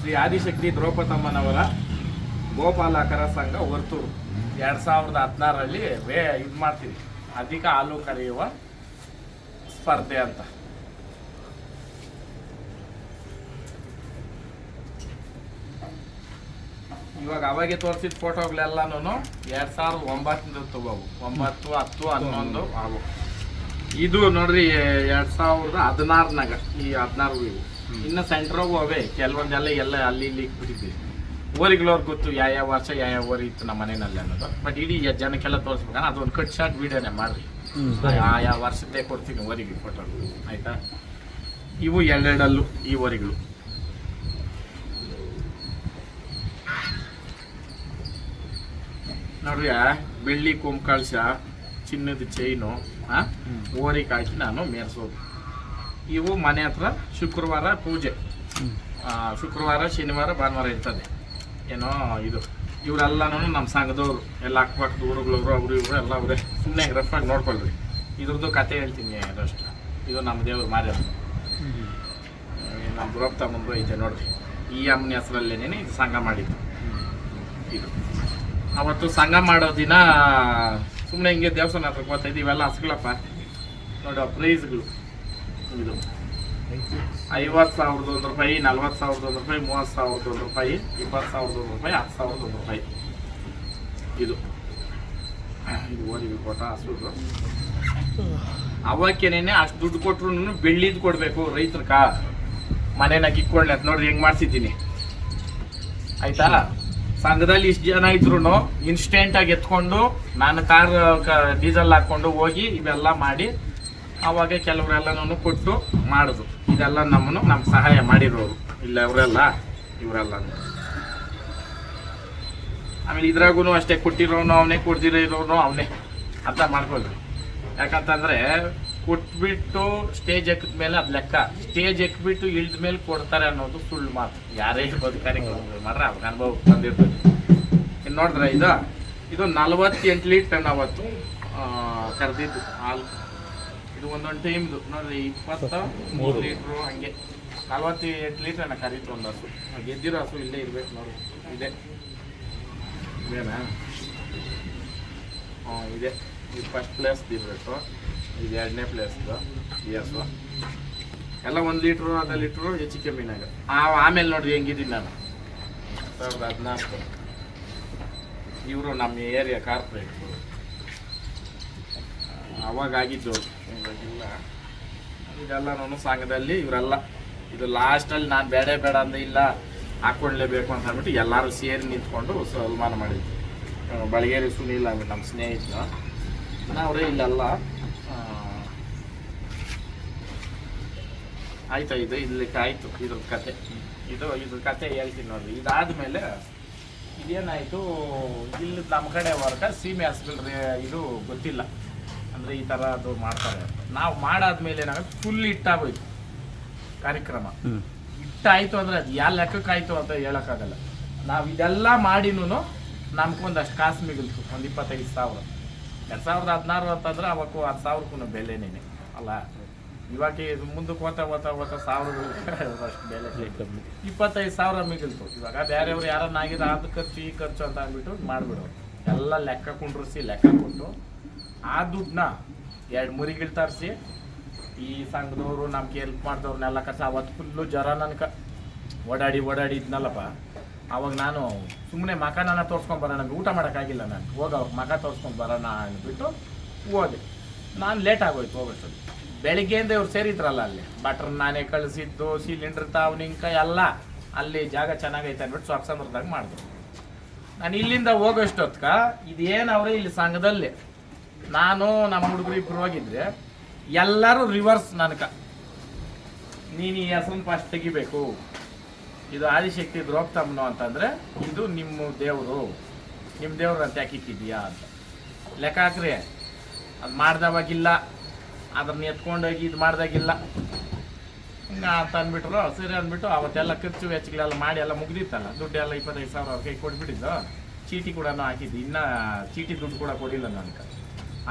ಶ್ರೀ ಆದಿಶಕ್ತಿ ದ್ರೌಪದಮ್ಮನವರ ಗೋಪಾಲಕರ ಸಂಘ ವರ್ತೂರು. ಎರಡು ಸಾವಿರದ ಹದಿನಾರರಲ್ಲಿ ವೇ ಇದು ಮಾಡ್ತೀವಿ. ಅಧಿಕ ಹಾಲು ಕರೆಯುವ ಸ್ಪರ್ಧೆ ಅಂತ. ಇವಾಗ ಅವಾಗೆ ತೋರಿಸಿದ ಫೋಟೋಗಳೆಲ್ಲನೂ ಎರಡು ಸಾವಿರದ ಒಂಬತ್ತಿಂದ ತಗೋವು ಒಂಬತ್ತು, ಹತ್ತು, ಹನ್ನೊಂದು ಅವು ಇದು ನೋಡ್ರಿ, ಎರಡು ಸಾವಿರದ ಹದಿನಾರನಾಗ ಈ ಹದಿನಾರು ಇವು ಇನ್ನು ಸೆಂಟ್ರಾಗು ಅವೇ. ಕೆಲವೊಂದೆಲ್ಲ ಎಲ್ಲ ಅಲ್ಲಿ ಇಲ್ಲಿ ಬಿಟ್ಟಿದ್ವಿ ಊರಿಗಳವ್ರು ಗೊತ್ತು ಯಾವ ಯಾವ ವರ್ಷ ಯಾವ ಯಾವ ಊರಿ ಇತ್ತು ನಮ್ಮ ಮನೆಯಲ್ಲಿ ಅನ್ನೋದು. ಬಟ್ ಇಡೀ ಜನಕ್ಕೆಲ್ಲ ಅದು ಅದೊಂದು ಕಟ್ ಶಾರ್ಟ್ ವಿಡಿಯೋನೇ ಮಾಡಿರಿ. ಆ ಯಾವ ವರ್ಷದ್ದೇ ಕೊಡ್ತೀನಿ ಊರಿಗೆ ಫೋಟೋ ಆಯ್ತಾ? ಇವು ಎರಡೆರಡಲ್ಲೂ ಈ ಊರಿಗಳು. ನೋಡ್ರಿ ಬೆಳ್ಳಿ ಕೊಂಕಳ್ಸ ಚಿನ್ನದ ಚೈನು ಆ? ಓರಿಗೆ ಹಾಕಿ ನಾನು ಮೇರ್ಸೋದು. ಇವು ಮನೆ ಹತ್ರ ಶುಕ್ರವಾರ ಪೂಜೆ. ಶುಕ್ರವಾರ ಶನಿವಾರ ಭಾನುವಾರ ಇರ್ತದೆ. ಏನೋ ಇದು. ಇವರೆಲ್ಲನೂ ನಮ್ಮ ಸಂಘದವ್ರು ಎಲ್ಲ ಅಕ್ಕಪಕ್ಕದ ಊರುಗಳವರು ಅವರು ಇವರು ಎಲ್ಲ ಅವರೇ. ಸುಮ್ಮನೆ ರಫ್ ಆಗಿ ನೋಡ್ಕೊಳ್ರಿ. ಇದ್ರದ್ದು ಕತೆ ಹೇಳ್ತೀನಿ ಅದಷ್ಟು ಇದು ನಮ್ಮ ದೇವ್ರು ಮಾರ್ಯ ನಮ್ಮ ಗುರಪ್ಪ ಮುಂದೆ ಐತೆ ನೋಡ್ರಿ. ಈ ಅಮ್ಮನ ಹೆಸರಲ್ಲೇನೆ ಇದು ಸಂಘ ಮಾಡಿದ್ದು. ಇದು. ಅವತ್ತು ಸಂಘ ಮಾಡೋ ದಿನ ಸುಮ್ಮನೆ ಹಿಂಗೆ ದೇವಸ್ಥಾನ ಹತ್ರ ಗೊತ್ತಾಯ್ತು ಇವೆಲ್ಲ ಹಸ್ಗಳಪ್ಪ. ನೋಡಿ ಪ್ರೈಸ್ಗಳು ಇದು. ಐವತ್ತು ಸಾವಿರದ ಒಂದು ರೂಪಾಯಿ ನಲ್ವತ್ತು ಸಾವಿರದ ಒಂದು ರೂಪಾಯಿ ಮೂವತ್ತು ಸಾವಿರದ ಒಂದು ರೂಪಾಯಿ ಇಪ್ಪತ್ತು ಸಾವಿರದ ಒಂದು ರೂಪಾಯಿ ಹತ್ತು ಸಾವಿರದ ಒಂದು ರೂಪಾಯಿ. ಇದು. ಇದು ಓದಿವಿ ಕೊಟ್ಟ ಹಸುದು. ಅವಕ್ಕೇನೇನೆ ಅಷ್ಟು ದುಡ್ಡು ಕೊಟ್ರು ಬೆಳ್ಳಿದ್ ಕೊಡಬೇಕು ರೈತರ್ಕ ಮನೆನಾಗ ಇಕ್ಕೊಳ್ಳಿ ಅಂತ ನೋಡ್ರಿ ಹೆಂಗ್ ಮಾಡ್ಸಿದ್ದೀನಿ. ಆಯ್ತಾ? ಸಂಘದಲ್ಲಿ ಇಷ್ಟು ಜನ ಇದ್ರು ಇನ್ಸ್ಟೆಂಟಾಗಿ ಎತ್ಕೊಂಡು ನಾನು ಕಾರ್ ಡೀಸೆಲ್ ಹಾಕೊಂಡು ಹೋಗಿ ಇವೆಲ್ಲ ಮಾಡಿ ಅವಾಗ ಕೆಲವರೆಲ್ಲನೂ ಕೊಟ್ಟು ಮಾಡುದು. ಇದೆಲ್ಲ ನಮ್ಮನ್ನು ನಮ್ಗೆ ಸಹಾಯ ಮಾಡಿರೋರು. ಇಲ್ಲ ಅವರೆಲ್ಲ ಇವರೆಲ್ಲ ಆಮೇಲೆ ಇದ್ರಾಗೂ ಅಷ್ಟೇ ಕೊಟ್ಟಿರೋನು, ಅವನೇ ಕೊಡ್ದಿರೋ ಇರೋನು ಅವನೇ. ಅರ್ಥ ಮಾಡ್ಕೊಳ್ರಿ. ಯಾಕಂತಂದ್ರೆ, ಕೊಟ್ಬಿಟ್ಟು ಸ್ಟೇಜ್ ಎಕ್ಕಿದ ಮೇಲೆ ಅದು ಲೆಕ್ಕ. ಸ್ಟೇಜ್ ಎಕ್ಬಿಟ್ಟು ಇಳಿದ ಮೇಲೆ ಕೊಡ್ತಾರೆ ಅನ್ನೋದು ಸುಳ್ಳು ಮಾತು. ಯಾರೇ ಬದುಕಾರಿ ಮಾಡ್ರೆ ಅವ್ರಿಗೆ ಅನುಭವ ಬಂದಿರ್ತದೆ. ಇನ್ನು ನೋಡಿದ್ರೆ ಇದು? ಇದು ನಲ್ವತ್ತೆಂಟು ಲೀಟರ್ ಅವತ್ತು ಕರೆದಿದ್ದು ಹಾಲು. ಇದು ಒಂದೊಂದು ಟೈಮ್ದು ನೋಡ್ರಿ ಇಪ್ಪತ್ತ ಮೂರು ಲೀಟ್ರು ಹಂಗೆ. ನಲ್ವತ್ತೆಂಟು ಲೀಟ್ರ್ ಅಣ್ಣ ಕರೀತು ಒಂದು ಹಸು. ಗೆದ್ದಿರೋ ಹಸು ಇಲ್ಲೇ ಇರ್ಬೇಕು ನೋಡಿ ಇದೆ. ಇದೇನಾ? ಹಾಂ ಇದೆ. ಇದು ಫಸ್ಟ್ ಪ್ಲೇಸ್ ಇರಬೇಕು. ಇದು ಎರಡನೇ ಪ್ಲೇಸ್ದು ಈ ಹಸು. ಎಲ್ಲ ಒಂದು ಲೀಟ್ರು ಅರ್ಧ ಲೀಟ್ರು ಹೆಚ್ಚು ಕಮ್ಮಿನಾಗ ಆ ಆಮೇಲೆ ನೋಡ್ರಿ ಹೆಂಗಿದ್ದೀನಿ ನಾನು. ಸಾವಿರದ ಹದಿನಾಲ್ಕು. ಇವರು ನಮ್ಮ ಏರಿಯಾ ಕಾರ್ಪೊರೇಟ್ರು ಅವಾಗ ಆಗಿದ್ದು. ಇದೆಲ್ಲ ನಾನು ಸಂಘದಲ್ಲಿ ಇವರೆಲ್ಲ, ಇದು ಲಾಸ್ಟಲ್ಲಿ ನಾನು ಬೇಡ ಬೇಡ ಅಂದ ಇಲ್ಲ ಹಾಕ್ಕೊಳ್ಲೇಬೇಕು ಅಂತ ಅಂದ್ಬಿಟ್ಟು ಎಲ್ಲರೂ ಸೇರಿ ನಿಂತ್ಕೊಂಡು ಸಲ್ಮಾನ ಮಾಡಿದ್ವಿ. ಬಳಗೇರಿ ಸುನೀಲ್ ಅಂದ್ಬಿಟ್ಟು ನಮ್ಮ ಸ್ನೇಹಿತರು ಅವರೇ ಇಲ್ಲೆಲ್ಲ. ಆಯ್ತು ಇದು ಇಲ್ಲಿಕ್ಕೆ ಆಯ್ತು ಇದ್ರ ಕತೆ. ಇದು ಇದ್ರ ಕತೆ ಹೇಳ್ತೀನಿ ನೋಡ್ರಿ ಇದಾದ್ಮೇಲೆ ಇದೇನಾಯ್ತು ಇಲ್ಲಿ ನಮ್ಮ ಕಡೆ ವರ್ಗ, ಸೀಮೆ ಹಾಸ್ಪಿಟ್ಲ್ ಇದು ಗೊತ್ತಿಲ್ಲ. ಅಂದ್ರೆ ಈ ಥರ ಅದು ಮಾಡ್ತಾರೆ. ನಾವು ಮಾಡಾದ್ಮೇಲೆ ಏನಾಗುತ್ತೆ? ಫುಲ್ ಇಟ್ಟಾಗೋಯ್ತು ಕಾರ್ಯಕ್ರಮ. ಇಟ್ಟಾಯ್ತು ಅಂದ್ರೆ ಅದು ಯಾವ ಲೆಕ್ಕಕ್ಕಾಯಿತು ಅಂತ ಹೇಳೋಕ್ಕಾಗಲ್ಲ. ನಾವು ಇದೆಲ್ಲ ಮಾಡಿನೂ ನಮ್ಗೊಂದಷ್ಟು ಕಾಸು ಮಿಗಿಲ್ತು. ಒಂದು ಇಪ್ಪತ್ತೈದು ಸಾವಿರ. ಎರಡು ಸಾವಿರದ ಹದಿನಾರು ಅಂತಂದ್ರೆ ಅವಕ್ಕೂ ಹತ್ತು ಸಾವಿರಕ್ಕೂ ಬೆಲೆನೇನೆ ಅಲ್ಲ ಇವಾಗ ಇದು ಮುಂದಕ್ಕೆ ಹೋಗ್ತಾ ಹೋಗ್ತಾ ಹೋಗ್ತಾ ಸಾವಿರಗಳು ಅಷ್ಟು ಬೆಲೆ ಇಪ್ಪತ್ತೈದು ಸಾವಿರ ಮಿಗಿಲ್ತು. ಇವಾಗ ಬೇರೆಯವ್ರು ಯಾರನ್ನ ಆಗಿದ್ರೆ ಅದು ಖರ್ಚು ಈ ಖರ್ಚು ಅಂತ ಅಂದ್ಬಿಟ್ಟು ಮಾಡಿಬಿಡೋರು. ಎಲ್ಲ ಲೆಕ್ಕ ಕುಂಡ್ರಿಸಿ ಲೆಕ್ಕ ಕೊಟ್ಟು ಆ ದುಡ್ಡನ್ನ ಎರಡು ಮುರಿಗಿಳ್ ತರಿಸಿ, ಈ ಸಂಘದವರು ನಮ್ಗೆ ಹೆಲ್ಪ್ ಮಾಡಿದವ್ರನ್ನೆಲ್ಲ ಕಸ ಅವತ್ತು ಫುಲ್ಲು ಜ್ವರ ನನಗೆ ಓಡಾಡಿ ಓಡಾಡಿ ಇದ್ನಲ್ಲಪ್ಪ. ಅವಾಗ ನಾನು ಸುಮ್ಮನೆ ಮಕಾನನ ತೋರ್ಸ್ಕೊಂಡು ಬರೋಣ ಊಟ ಮಾಡೋಕ್ಕಾಗಿಲ್ಲ ನಾನು. ಹೋಗ ಮಕ ತೋರಿಸ್ಕೊಂಡು ಬರೋಣ ಅಂದ್ಬಿಟ್ಟು ಹೋದೆ. ನಾನು ಲೇಟ್ ಆಗೋಯ್ತು ಹೋಗೋಷ್ಟೊತ್ತು ಬೆಳಿಗ್ಗೆಯಿಂದ ಇವ್ರು ಸೇರಿದ್ರಲ್ಲ ಅಲ್ಲಿ. ಬಟ್ರ್ ನಾನೇ ಕಳಿಸಿದ್ದು ಸಿಲಿಂಡರ್ ತಾವು ನಿಂಕ ಎಲ್ಲ. ಅಲ್ಲಿ ಜಾಗ ಚೆನ್ನಾಗೈತೆ ಅಂದ್ಬಿಟ್ಟು ಸ್ವಪ್ಸಂದ್ರದಾಗ ಮಾಡಿದ್ರು. ನಾನು ಇಲ್ಲಿಂದ ಹೋಗೋಷ್ಟೊತ್ಕ ಇದೇನು ಅವರೇ ಇಲ್ಲಿ ಸಂಘದಲ್ಲಿ? ನಾನು ನಮ್ಮ ಹುಡುಗರು ಇಬ್ರು ಹೋಗಿದ್ರೆ ಎಲ್ಲರೂ ರಿವರ್ಸ್ ನನಕ ನೀನು ಈ ಹೆಸರನ್ನ ಫಸ್ಟ್ ತೆಗಿಬೇಕು. ಇದು ಆದಿಶಕ್ತಿ ದ್ರೌಪದಮ್ಮನು ಅಂತಂದ್ರೆ ಇದು ನಿಮ್ಮ ದೇವರು. ನಿಮ್ಮ ದೇವ್ರು ಅಂತ ಯಾಕೆ ಇಟ್ಟಿದ್ಯಾ ಅಂತ. ಲೆಕ್ಕ ಹಾಕ್ರಿ ಅದು ಮಾಡ್ದವಾಗಿಲ್ಲ. ಅದನ್ನ ಎತ್ಕೊಂಡೋಗಿ ಇದು ಮಾಡ್ದಾಗಿಲ್ಲ. ಹಿಂಗ ಅಂತ ಅಂದ್ಬಿಟ್ರು. ಸರಿ ಅಂದ್ಬಿಟ್ಟು ಅವತ್ತೆಲ್ಲ ಖರ್ಚು ವೆಚ್ಚಗಳೆಲ್ಲ ಮಾಡಿ ಎಲ್ಲ ಮುಗ್ದಿತ್ತಲ್ಲ. ದುಡ್ಡೆಲ್ಲ ಇಪ್ಪತ್ತೈದು ಸಾವಿರ ಅವ್ರ ಕೈ ಕೊಟ್ಬಿಟ್ಟಿದ್ದು. ಚೀಟಿ ಕೂಡ ಹಾಕಿದ್ದು. ಇನ್ನೂ ಚೀಟಿ ದುಡ್ಡು ಕೂಡ ಕೊಡಿಲ್ಲ ನನಗೆ.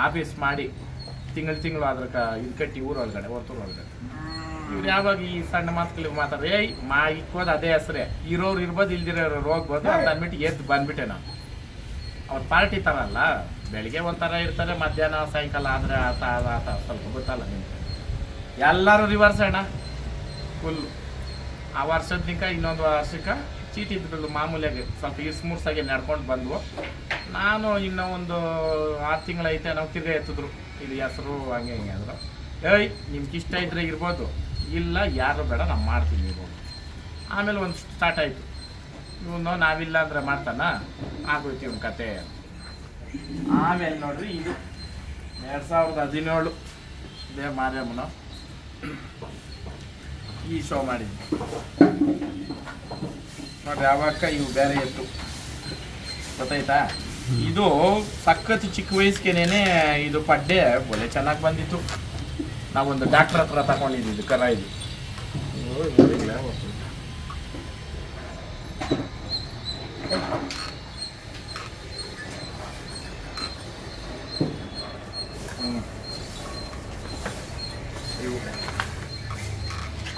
ಆಫೀಸ್ ಮಾಡಿ ತಿಂಗಳು ತಿಂಗಳು ಅದ್ರ ಇದು ಕಟ್ಟಿ ಊರೊಳಗಡೆ ಹೊರತೂರು ಒಳಗಡೆ. ಇವ್ರು ಯಾವಾಗ ಈ ಸಣ್ಣ ಮಾತುಗಳಿಗೆ ಮಾತಾಡ್ರೆ ಏಯ್ ಮಾ ಇಕ್ಕೋದು ಅದೇ ಹೆಸ್ರೆ ಇರೋರು ಇರ್ಬೋದು ಇಲ್ದಿರೋರು ಹೋಗ್ಬೋದು ಅಂತ ಅಂದ್ಬಿಟ್ಟು ಎದ್ದು ಬಂದ್ಬಿಟ್ಟೆ ನಾನು. ಅವ್ರ ಪಾರ್ಟಿ ಥರ ಅಲ್ಲ ಬೆಳಿಗ್ಗೆ ಒಂಥರ ಇರ್ತಾರೆ ಮಧ್ಯಾಹ್ನ ಸಾಯಂಕಾಲ ಆದರೆ ಆತ ಆತ ಆತ ಸ್ವಲ್ಪ ಗೊತ್ತಲ್ಲ ನಿಮ್ಗೆ. ಎಲ್ಲರೂ ರಿವರ್ಸ್ ಅಣ್ಣ ಫುಲ್ಲು ಆ ವರ್ಷದಿಂದ ಇನ್ನೊಂದು ವರ್ಷಕ್ಕೆ ಚೀಟಿ ಇದ್ರದ್ದು ಮಾಮೂಲಿಯಾಗಿ ಸ್ವಲ್ಪ ಇರ್ಸ್ಮುರ್ಸಾಗಿ ನಡ್ಕೊಂಡು ಬಂದ್ವು. ನಾನು ಇನ್ನೂ ಒಂದು ಆರು ತಿಂಗಳೈತೆ ನಾವು ತಿರ್ಗಾ ಎತ್ತಿದ್ರು. ಇದು ಹೆಸರು ಹಂಗೆ ಹಿಂಗೆ ಅಂದರು. ಏಯ್, ನಿಮ್ಗೆ ಇಷ್ಟ ಇದ್ರೆ ಇರ್ಬೋದು. ಇಲ್ಲ, ಯಾರು ಬೇಡ, ನಾನು ಮಾಡ್ತೀನಿ ಇರ್ಬೋದು. ಆಮೇಲೆ ಒಂದು ಸ್ಟಾರ್ಟ್ ಆಯಿತು. ಇವನು, ನಾವಿಲ್ಲ ಅಂದರೆ ಮಾಡ್ತಾನ? ಆಗೋಯ್ತು ಇವನ ಕತೆ. ಆಮೇಲೆ ನೋಡ್ರಿ, ಇದು ಎರಡು ಸಾವಿರದ ಹದಿನೇಳು. ಇದೇ ಮಾರ್ಯಮ್ಮನ ಈ ಶೋ ಮಾಡಿದ್ವಿ ನೋಡ್ರಿ, ಯಾವಾಗ ಇವು ಬೇರೆ ಎತ್ತು ಗೊತ್ತಾಯ್ತಾ? ಇದು ಸಖತ್ ಚಿಕ್ಕ ವಯಸ್ಸಿಗೆನೇನೆ ಇದು ಪಡ್ಡೆ. ಒಳ್ಳೆ ಚೆನ್ನಾಗಿ ಬಂದಿತ್ತು. ನಾವೊಂದು ಡಾಕ್ಟರ್ ಹತ್ರ ತಗೊಂಡಿದ್ದು ಇದು ಕರ ಇದು.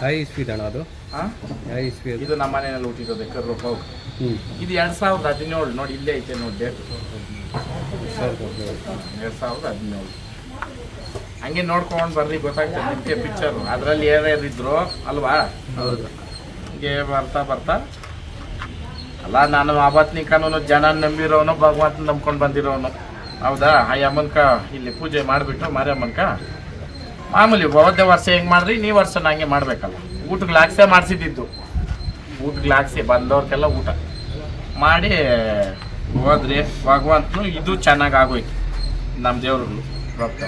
ಹೈ ಸ್ಪೀಡ್ ಅಣ್ಣ ಅದು? ಹೈ ಸ್ಪೀಡ್ ಇದು ನಮ್ಮ ಮನೆಯಲ್ಲಿ ಹುಟ್ಟಿರೋದೆ ಕರ್ರು ಇದು ಎರಡ್ ಸಾವಿರದ ಹದಿನೇಳು ನೋಡಿ ಇಲ್ಲೇ ಐತೆ ನೋಡಿ ಡೇಟ್ ಸರಿ ಎರಡ್ ಸಾವಿರದ ಹದಿನೇಳು. ಹಂಗೆ ನೋಡ್ಕೊಂಡು ಬರ್ರಿ ಗೊತ್ತಾಗ್ತದೆ ನಿಮಗೆ ಪಿಕ್ಚರ್ ಅದರಲ್ಲಿ ಯಾರ್ಯಾರು ಇದ್ರು ಅಲ್ವಾ? ಹಂಗೆ ಬರ್ತಾ ಬರ್ತಾ. ಅಲ್ಲ ನಾನು ಆವತ್ತಿನ ಕಾನೂನು ಜನ ನಂಬಿರೋನು ಭಗವಂತ ನಂಬ್ಕೊಂಡು ಬಂದಿರೋನು. ಹೌದಾ? ಆ ಅಮ್ಮನ್ಕ ಇಲ್ಲಿ ಪೂಜೆ ಮಾಡಿಬಿಟ್ಟು ಮಾರಿಯಮ್ಮನ್ಕ. ಮಾಮೂಲಿ ಹೋದ ವರ್ಷ ಹೆಂಗೆ ಮಾಡ್ರಿ ನೀವು ವರ್ಷ ನಂಗೆ ಮಾಡ್ಬೇಕಲ್ಲ. ಊಟಕ್ಕೆ ಲಾಕ್ಸೇ ಮಾಡಿಸಿದ್ದು ಊಟಕ್ಕೆ ಲಾಕ್ಸಿ ಬಂದವ್ರಿಗೆಲ್ಲ ಊಟ. ಮಾಡಿ ಹೋದ್ರಿ ಭಗವಂತನು ಇದು ಚೆನ್ನಾಗಿ ಆಗೋಯ್ತು. ನಮ್ಮ ದೇವ್ರುಗಳು ರೊಕ್ಕ.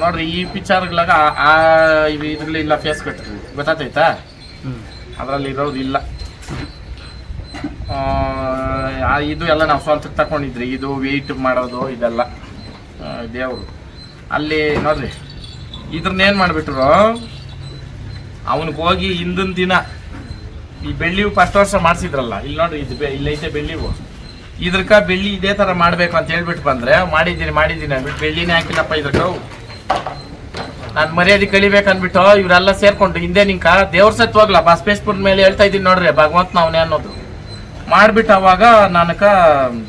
ನೋಡ್ರಿ ಈ ಪಿಕ್ಚರ್ಗಳಾಗ ಆ ಇದ್ರಲ್ಲಿ ಇಲ್ಲ ಫೇಸ್ ಕಟ್ಟಿರಿ ಗೊತ್ತಾತೈತಾ ಅದರಲ್ಲಿ ಇರೋದು ಇಲ್ಲ. ಇದು ಎಲ್ಲ ನಾವು ಸ್ವಂತಕ್ಕೆ ತಗೊಂಡಿದ್ರಿ ಇದು ವೆಯ್ಟ್ ಮಾಡೋದು ಇದೆಲ್ಲ. ದೇವರು. ಅಲ್ಲಿ ನೋಡ್ರಿ ಇದ್ರನ್ನೇನು ಮಾಡಿಬಿಟ್ರು? ಅವನಿಗೆ ಹೋಗಿ ಹಿಂದಿನ ದಿನ ಈ ಬೆಳ್ಳಿವು ಫಸ್ಟ್ ವರ್ಷ ಮಾಡಿಸಿದ್ರಲ್ಲ, ಇಲ್ಲಿ ನೋಡ್ರಿ ಇದು ಇಲ್ಲೈತೆ ಬೆಳ್ಳಿವು ಇದ್ರಕ ಬೆಳ್ಳಿ ಇದೇ ಥರ ಮಾಡಬೇಕು ಅಂತ ಹೇಳ್ಬಿಟ್ಟು ಬಂದ್ರೆ, ಮಾಡಿದ್ದೀನಿ ಮಾಡಿದ್ದೀನಿ ಅಂದ್ಬಿಟ್ಟು ಬೆಳ್ಳಿನೇ ಹಾಕಿಲ್ಲಪ್ಪ ಇದ್ರಕ ನಾನು ಮರ್ಯಾದೆ ಕಲಿಬೇಕು ಅಂದ್ಬಿಟ್ಟು ಇವರೆಲ್ಲ ಸೇರ್ಕೊಂಡು ಹಿಂದೆ ನಿಂಕ, ದೇವ್ರ ಸತ್ ಹೋಗ್ಲ ಬಸವೇಶ್ಪುರದ ಮೇಲೆ ಹೇಳ್ತಾ ಇದ್ದೀನಿ ನೋಡ್ರಿ, ಭಗವಂತ ನಾವನೇ ಅನ್ನೋದು. ಮಾಡ್ಬಿಟ್ಟು ಅವಾಗ ನನಕ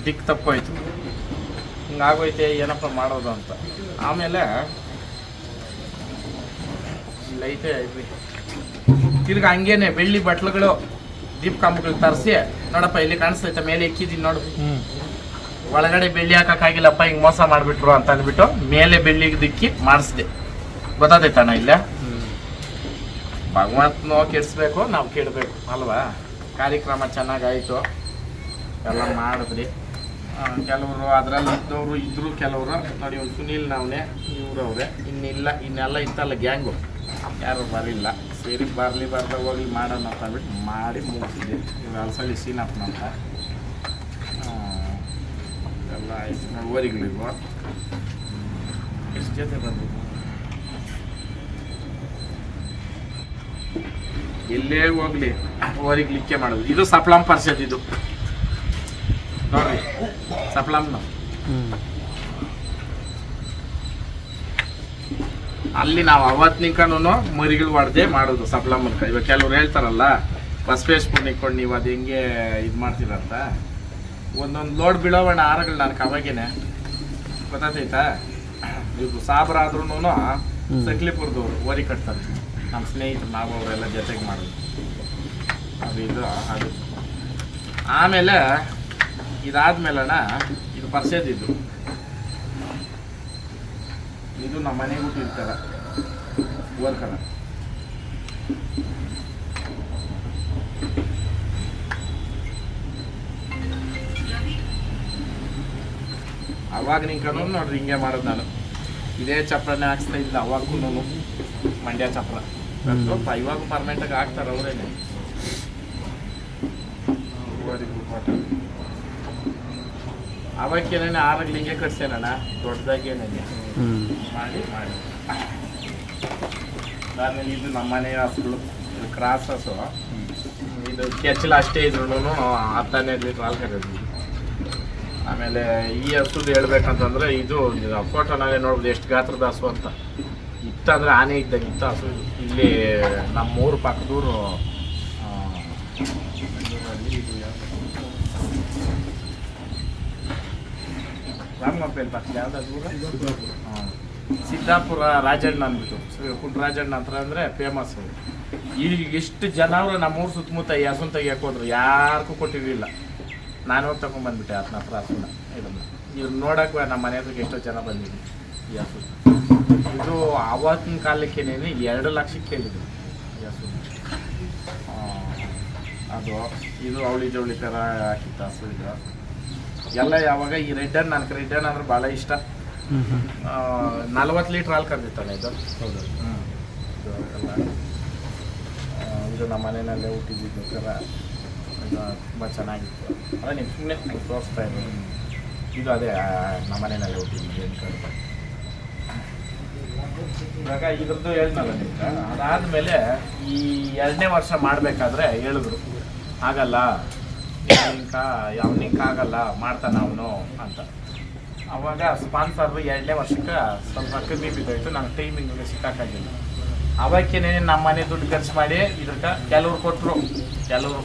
ದಿಕ್ ತಪ್ಪೋಯ್ತು ಹಿಂಗಾಗೋಯ್ತೆ ಏನಪ್ಪ ಮಾಡೋದು ಅಂತ. ಆಮೇಲೆ ಇಲ್ಲೈತೆ ಐತ್ರಿ ತಿರ್ಗ ಹಂಗೇನೆ ಬೆಳ್ಳಿ ಬಟ್ಲುಗಳು ದೀಪ ಕಂಬಗಳು ತರಿಸಿ ನೋಡಪ್ಪ ಇಲ್ಲಿ ಕಾಣಿಸ್ತೈತೆ ಮೇಲೆ ಇಕ್ಕಿದೀನಿ ನೋಡು. ಹ್ಞೂ ಒಳಗಡೆ ಬೆಳ್ಳಿ ಹಾಕಕ್ಕಾಗಿಲ್ಲಪ್ಪ ಹಿಂಗೆ ಮೋಸ ಮಾಡಿಬಿಟ್ರು ಅಂತ ಅಂದ್ಬಿಟ್ಟು ಮೇಲೆ ಬೆಳ್ಳಿಗೆ ದಿಕ್ಕಿ ಮಾಡಿಸ್ದೆ. ಗೊತ್ತಾದೈತಣ್ಣ ಇಲ್ಲ? ಹ್ಞೂ ಭಗವಂತನೋ ಕೆಡಿಸ್ಬೇಕು ನಾವು ಕೆಡಬೇಕು ಅಲ್ವಾ? ಕಾರ್ಯಕ್ರಮ ಚೆನ್ನಾಗಾಯಿತು. ಎಲ್ಲ ಮಾಡಿದ್ರಿ. ಕೆಲವರು ಅದರಲ್ಲಿ ಇದ್ದವರು ಇದ್ರು ಕೆಲವರು. ನೋಡಿ ಒಂದು ಸುನೀಲ್ ನಾವ್ನೆ ಇವ್ರವ್ರೆ. ಇನ್ನಿಲ್ಲ ಇನ್ನೆಲ್ಲ ಇತ್ತಲ್ಲ ಗ್ಯಾಂಗು. ಯಾರು ಬರಿಲ್ಲ ಸೇರಿ ಬರಲಿ ಬರ್ದ ಹೋಗ್ಲಿ ಮಾಡೋಣ ಅಂತ ಬಿಟ್ಟು ಮಾಡಿ ಮುಗಿಸಿದ್ದೆ. ಅಲ್ಸಲ್ಲಿ ಸೀನಪ್ಪನಂತ ಆ, ಎಲ್ಲ ಆಯ್ತು. ನೋಡಿ ಓರಿಗಳಿವು ಎಷ್ಟು ಜೊತೆ ಬಂದಿದ್ವು ಎಲ್ಲೇ ಹೋಗ್ಲಿ. ಓರಿಗೆ ಲಿಕ್ಕೆ ಮಾಡೋದು. ಇದು ಸಪ್ಲಂ ನೋಡಿ ಇದು ನೋಡ್ರಿ. ಸಪ್ಲಂನ. ಅಲ್ಲಿ ನಾವು ಅವತ್ತಿನಿಂಕನೂ ಮರಿಗಳು ಹೊಡೆದೇ ಮಾಡೋದು ಸಪ್ಲಮ್ಮನ್ಕ ಇವಾಗ ಕೆಲವ್ರು ಹೇಳ್ತಾರಲ್ಲ ಬಸವೇಶ್ಪುರ್ ನಿಂತ್ಕೊಂಡು ನೀವು ಅದು ಹೆಂಗೆ ಇದು ಮಾಡ್ತೀರಂತ. ಒಂದೊಂದು ಲೋಡ್ ಬೀಳೋವಣ್ಣ ಆರಗಳು ನನಗೆ ಅವಾಗೇನೆ. ಗೊತ್ತಾಯ್ತಾ ಸಾಬರ್ ಸಾಬ್ರಾದ್ರೂ ಸಕ್ಲಿಪುರದವ್ರು ಓರಿ ಕಟ್ತಾರೆ. ನಮ್ಮ ಸ್ನೇಹಿತರು ನಾವು ಅವರೆಲ್ಲ ಜೊತೆಗೆ ಮಾಡೋದು. ಅದು ಇದು ಅದು. ಆಮೇಲೆ ಇದಾದ್ಮೇಲಣ್ಣ ಇದು ಪರ್ಸೇದಿದ್ದು ಇದು ನಮ್ಮ ಮನೆಗೆ ಹುಟ್ಟಿರ್ತಾರ. ವರ್ಕರ. ಅವಾಗ ನಿಂಕನು ನೋಡ್ರಿ ಹಿಂಗೆ ಮಾಡೋದು ನಾನು. ಇದೇ ಚಪ್ರನೇ ಹಾಕ್ಸ್ತಾ ಇದ್ದ ಅವಾಗೂ ಮಂಡ್ಯ ಚಪ್ರ. ಸ್ವಲ್ಪ ಇವಾಗ ಪರ್ಮನೆಂಟಾಗಿ ಹಾಕ್ತಾರೆ ಅವರೇನೆ. ಅವಕ್ಕೇನೇನೆ ಆರಾಗ್ಲಿ ಹಿಂಗೆ ಕಟ್ಸೇನಣ್ಣ ದೊಡ್ಡದಾಗೇನೇ ಮಾಡಿ ಮಾಡಿ. ಆಮೇಲೆ ಇದು ನಮ್ಮ ಮನೆ ಹಸುಗಳು ಇದು ಕ್ರಾಸ್ ಹಸು. ಇದು ಕೆಚ್ಚಲ ಅಷ್ಟೇ ಇದ್ರೂ ಹತ್ತನೇ ಲೀಟ್ರ್ ಹಾಲು ಕರೆದ್ವಿ ಆಮೇಲೆ ಈ ಹಸುದು ಹೇಳ್ಬೇಕಂತಂದ್ರೆ ಇದು ಫೋಟೋನಾಗೆ ನೋಡ್ಬೋದು, ಎಷ್ಟು ಗಾತ್ರದ ಹಸು ಅಂತ. ಇತ್ತಂದ್ರೆ ಆನೆ ಇದ್ದಾಗ ಇತ್ತ ಹಸು. ಇಲ್ಲಿ ನಮ್ಮೂರು ಪಕ್ಕದೂರು ಆ, ಬೆಂಗಳೂರಲ್ಲಿ ಇದು ಯಾವ್ದು? ರಾಮಗಂಪೇಲ್ ಬರ್ತದೆ ಯಾವ್ದಾದ್ರು. ಸಿದ್ದಾಪುರ ರಾಜಣ್ಣ ಅಂದ್ಬಿಟ್ಟು. ಪುಟ್ಟರಾಜಣ್ಣ ಹತ್ರ ಅಂದರೆ ಫೇಮಸ್ ಈಗ ಎಷ್ಟು ಜನ ಅವರು ನಮ್ಮೂರು ಸುತ್ತಮುತ್ತ ಈ ಹಸುನ್ ತೆಗಿಯಕ್ಕೆ ಹೋದ್ರು. ಯಾರಿಗೂ ಕೊಟ್ಟಿರಲಿಲ್ಲ. ನಾನು ಹೋಗಿ ತಗೊಂಡ್ಬಂದ್ಬಿಟ್ಟೆ ಆತನ ಹತ್ರ ಹಸುನ. ಇದನ್ನು. ಇವ್ರು ನೋಡಕ್ಕೆ ನಮ್ಮ ಮನೆ ಹತ್ರಕ್ಕೆ ಎಷ್ಟೋ ಜನ ಬಂದಿದ್ವಿ ಈ ಹಸು. ಇದು ಆವತ್ತಿನ ಕಾಲಕ್ಕೇನೆ ಎರಡು ಲಕ್ಷಕ್ಕೆ ಕೇಳಿದ್ರು ಈ ಹಸು. ಅದು, ಇದು ಅವಳಿ ಜವಳಿ ಥರ ಹಾಕಿತ್ತು ಹಸು ಇದು. ಎಲ್ಲ ಯಾವಾಗ ಈ ರೆಡ್ಡನ್ ನನಗೆ ರೆಡ್ಡನ್ ಅಂದ್ರೆ ಭಾಳ ಇಷ್ಟ. ನಲ್ವತ್ತು ಲೀಟ್ರ್ ಹಾಲು ಕರೆದಿತ್ತಾನೆ ಇದು? ಹೌದು. ಇದು ನಮ್ಮ ಮನೆಯಲ್ಲೇ ಹುಟ್ಟಿದ್ದು ಕರ ಇದು ತುಂಬ ಚೆನ್ನಾಗಿತ್ತು. ಅದೇ ನಿಮ್ಮ ಸುಮ್ಮನೆ ನಂಗೆ ತೋರಿಸ್ತಾ ಇದ್ದೀನಿ ಇದು ಅದೇ ನಮ್ಮ ಮನೆಯಲ್ಲೇ ಕರು ಇವಾಗ ಇದ್ರದ್ದು ಹೇಳಿದ್ನಲ್ಲ ನಿಮ್ಗೆ ಅದಾದಮೇಲೆ ಈ ಎರಡನೇ ವರ್ಷ ಮಾಡಬೇಕಾದ್ರೆ ಹೇಳಿದ್ರು. ಆಗಲ್ಲ. ಅವನಿಂಕ ಆಗಲ್ಲ ಮಾಡ್ತಾನ ಅವನು ಅಂತ. ಅವಾಗ ಸ್ಪಾನ್ಸರ್ ಎರಡನೇ ವರ್ಷಕ್ಕೆ ಸ್ವಲ್ಪ ಕಮ್ಮಿ ಬಿದ್ದೋಯ್ತು, ನಂಗೆ ಟೈಮಿಂಗ್ ಸಿಕ್ಕಾಗಿಲ್ಲ ಅವಕ್ಕೇನೆ ನಮ್ಮ ಮನೆ ದುಡ್ಡು ಖರ್ಚು ಮಾಡಿ ಇದಕ್ಕೆ ಕೆಲವ್ರು ಕೊಟ್ಟರು ಕೆಲವರು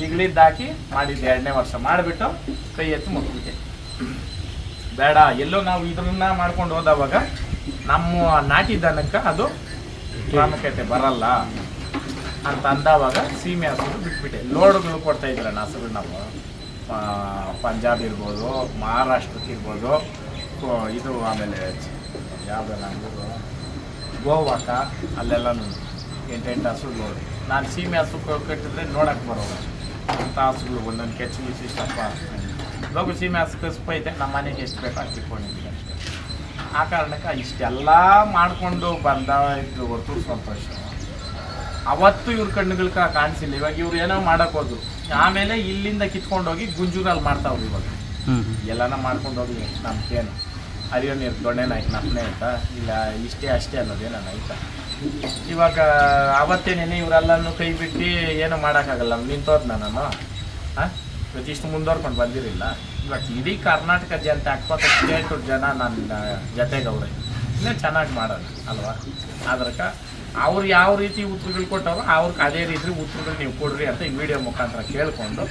ನಿಗಳಿದ್ದು ಹಾಕಿ ಮಾಡಿದ್ದೆ ಎರಡನೇ ವರ್ಷ. ಮಾಡಿಬಿಟ್ಟು ಕೈ ಎತ್ತು ಮುಟ್ಬಿಟ್ಟೆ. ಬೇಡ, ಎಲ್ಲೋ ನಾವು ಇದನ್ನ ಮಾಡ್ಕೊಂಡು ಹೋದವಾಗ ನಮ್ಮ ನಾಟಿ ದನಕ್ಕೆ ಅದು ಪ್ರಾಮುಖ್ಯತೆ ಬರಲ್ಲ. ಅಂತ ಅಂದಾವಾಗ ಸೀಮೆ ಹಸುಗಳು ಬಿಟ್ಬಿಟ್ಟೆ. ಲೋಡ್ಗಳು ಕೊಡ್ತಾ ಇದ್ರ ಹಸುಗಳು ನಾವು. ಪಂಜಾಬ್ ಇರ್ಬೋದು, ಮಹಾರಾಷ್ಟ್ರಕ್ಕೆ ಇರ್ಬೋದು ಇದು ಆಮೇಲೆ ಯಾವುದೋ ಅಂದ್ರು, ಗೋವಾಕ ಅಲ್ಲೆಲ್ಲ ಎಂಟೆಂಟು ಹಸುಗಳು ನಾನು ಸೀಮೆ ಹಸು ಕಟ್ಟಿದ್ರೆ ನೋಡಕ್ಕೆ ಬರೋದು ಅಂಥ ಹಸುಗಳು ಒಂದೊಂದು ಕೆಚ್ಚು ಮುಚ್ಚಿ ಇಷ್ಟಪ್ಪ. ಇವಾಗ ಸೀಮೆ ಹಸು ಕಸ್ಪೈತೆ ನಮ್ಮ ಮನೆಗೆ ಎಷ್ಟು ಬೇಕು ಅಷ್ಟು ಅಷ್ಟೇ. ಆ ಕಾರಣಕ್ಕೆ ಇಷ್ಟೆಲ್ಲ ಮಾಡಿಕೊಂಡು ಬಂದ ಇದ್ರು ಹೊರತು ಸಂತೋಷ. ಅವತ್ತು ಇವ್ರ ಕಣ್ಣುಗಳು ಕಾಣಿಸಿಲ್ಲ. ಇವಾಗ ಇವ್ರು ಏನೋ ಮಾಡಕ್ ಹೋದ್ರು. ಆಮೇಲೆ ಇಲ್ಲಿಂದ ಕಿತ್ಕೊಂಡೋಗಿ ಗುಂಜೂರಲ್ಲಿ ಮಾಡ್ತಾವ್ರು ಇವಾಗ. ಎಲ್ಲಾನ ಮಾಡ್ಕೊಂಡು ಹೋಗಿ ನಮ್ಗೇನು? ಅಯ್ಯೋ ನೀರು ದೊಣ್ಣೆನಾಯ್ತು ನಪ್ಪನೆ ಆಯ್ತಾ ಇಲ್ಲ ಇಷ್ಟೇ ಅಷ್ಟೇ ಅನ್ನೋದೇನ ಆಯ್ತಾ ಇವಾಗ ಅವತ್ತೇನೇನೆ ಇವರೆಲ್ಲನೂ ಕೈ ಬಿಟ್ಟು ಏನೂ ಮಾಡೋಕ್ಕಾಗಲ್ಲ. ನಿಂತೋದ್ನ ನಾನು ಹಾಂ ಪ್ರತಿಷ್ಟು ಮುಂದುವರ್ಕೊಂಡು ಬಂದಿರಲಿಲ್ಲ ಇವತ್ತು ಇಡೀ ಕರ್ನಾಟಕ ಜನತೆ ಅಕ್ಕಪಕ್ಕ ಸ್ಟೇಟ್ ಜನ ನನ್ನ ಜೊತೆಗವ್ರೆ. ಇನ್ನೂ ಚೆನ್ನಾಗಿ ಮಾಡೋಣ ಅಲ್ವಾ? ಅದಕ್ಕೆ ಅವ್ರು ಯಾವ ರೀತಿ ಉತ್ತರಗಳು ಕೊಟ್ಟವ್ರು ಅವ್ರಿಗೆ ಅದೇ ರೀತಿ ಉತ್ತರಗಳು ನೀವು ಕೊಡ್ರಿ ಅಂತ ಈ ವಿಡಿಯೋ ಮುಖಾಂತರ ಕೇಳಿಕೊಂಡು.